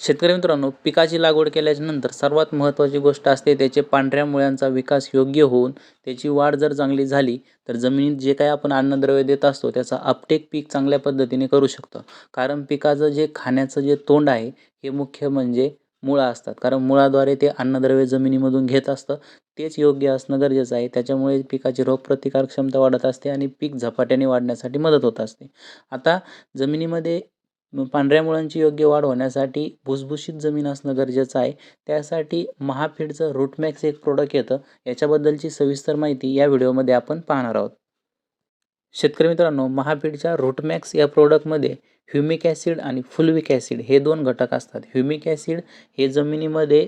शेतकरी मित्रांनो पिकाची लागवड केल्याच्यानंतर सर्वात महत्त्वाची गोष्ट असते त्याचे पांढऱ्या मुळ्यांचा विकास योग्य होऊन त्याची वाढ जर चांगली झाली तर जमिनीत जे काही आपण अन्नद्रव्य देत असतो त्याचा अपटेक पीक चांगल्या पद्धतीने करू शकतो. कारण पिकाचं जे खाण्याचं जे तोंड आहे हे मुख्य म्हणजे मुळा असतात. कारण मुळाद्वारे ते अन्नद्रव्य जमिनीमधून घेत असतं तेच योग्य असणं गरजेचं आहे. त्याच्यामुळे पिकाची रोगप्रतिकार क्षमता वाढत असते आणि पीक झपाट्याने वाढण्यासाठी मदत होत असते. आता जमिनीमध्ये पांढऱ्या मुळांची योग्य वाढ होण्यासाठी भुसभुशीत जमीन असणं गरजेचं आहे. त्यासाठी महाफीडचं रूटमॅक्स एक प्रोडक्ट येतं. याच्याबद्दलची सविस्तर माहिती या व्हिडिओमध्ये आपण पाहणार आहोत. शेतकरी मित्रांनो महापीडच्या रूटमॅक्स या प्रोडक्टमध्ये ह्युमिक ॲसिड आणि फुलविक ॲसिड हे दोन घटक असतात. ह्युमिक ॲसिड हे जमिनीमध्ये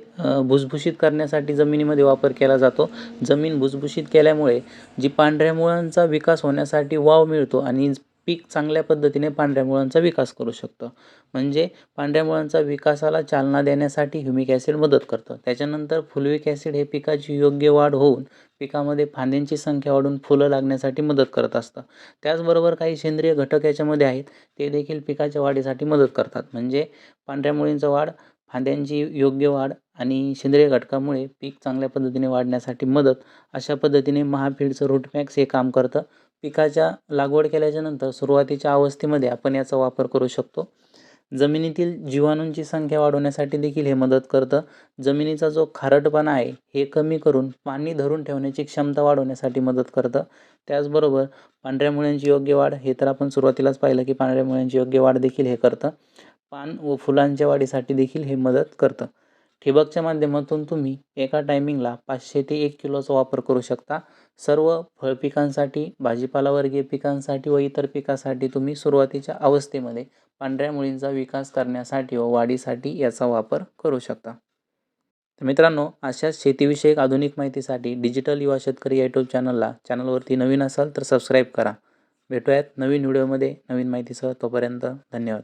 भुसभुशीत करण्यासाठी जमिनीमध्ये वापर केला जातो. जमीन भुसभुशीत केल्यामुळे जी पांढऱ्या मुळांचा विकास होण्यासाठी वाव मिळतो आणि पीक चांगल्या पद्धतीने पांढऱ्या मुळांचा विकास करू शकतं. म्हणजे पांढऱ्या मुळांचा विकासाला चालना देण्यासाठी ह्युमिक ॲसिड मदत करतं. त्याच्यानंतर फुलविक ॲसिड हे पिकाची योग्य वाढ होऊन पिकामध्ये फांद्यांची संख्या वाढून फुलं लागण्यासाठी मदत करत असतं. त्याचबरोबर काही सेंद्रिय घटक याच्यामध्ये आहेत ते देखील पिकाच्या वाढीसाठी मदत करतात. म्हणजे पांढऱ्या मुळींचा वाढ फांद्यांची योग्य वाढ आणि सेंद्रिय घटकामुळे पीक चांगल्या पद्धतीने वाढण्यासाठी मदत अशा पद्धतीने महाफीडचं रूटमॅक्स हे काम करतं. पिकाच्या लागवड केल्याच्यानंतर सुरुवातीच्या अवस्थेमध्ये आपण याचा वापर करू शकतो. जमिनीतील जीवाणूंची संख्या वाढवण्यासाठी देखील हे मदत करतं. जमिनीचा जो खारटपणा आहे हे कमी करून पाणी धरून ठेवण्याची क्षमता वाढवण्यासाठी मदत करतं. त्याचबरोबर पांढऱ्या मुळ्यांची योग्य वाढ हे तर आपण सुरुवातीलाच पाहिलं की पांढऱ्या मुळ्यांची योग्य वाढ देखील हे करतं. पान व फुलांच्या वाढीसाठी देखील हे मदत करतं. ठिबकच्या माध्यमातून तुम्ही एका टायमिंगला पाचशे ते एक किलोचा वापर करू शकता. सर्व फळपिकांसाठी भाजीपालावर्गीय पिकांसाठी व इतर पिकासाठी तुम्ही सुरुवातीच्या अवस्थेमध्ये पांढऱ्या मुळींचा विकास करण्यासाठी व वाढीसाठी याचा वापर करू शकता. तर मित्रांनो अशाच शेतीविषयक आधुनिक माहितीसाठी डिजिटल युवा शेतकरी या यूट्यूब चॅनलला चॅनलवरती नवीन असाल तर सबस्क्राईब करा. भेटूयात नवीन व्हिडिओमध्ये नवीन माहितीसह. तोपर्यंत धन्यवाद.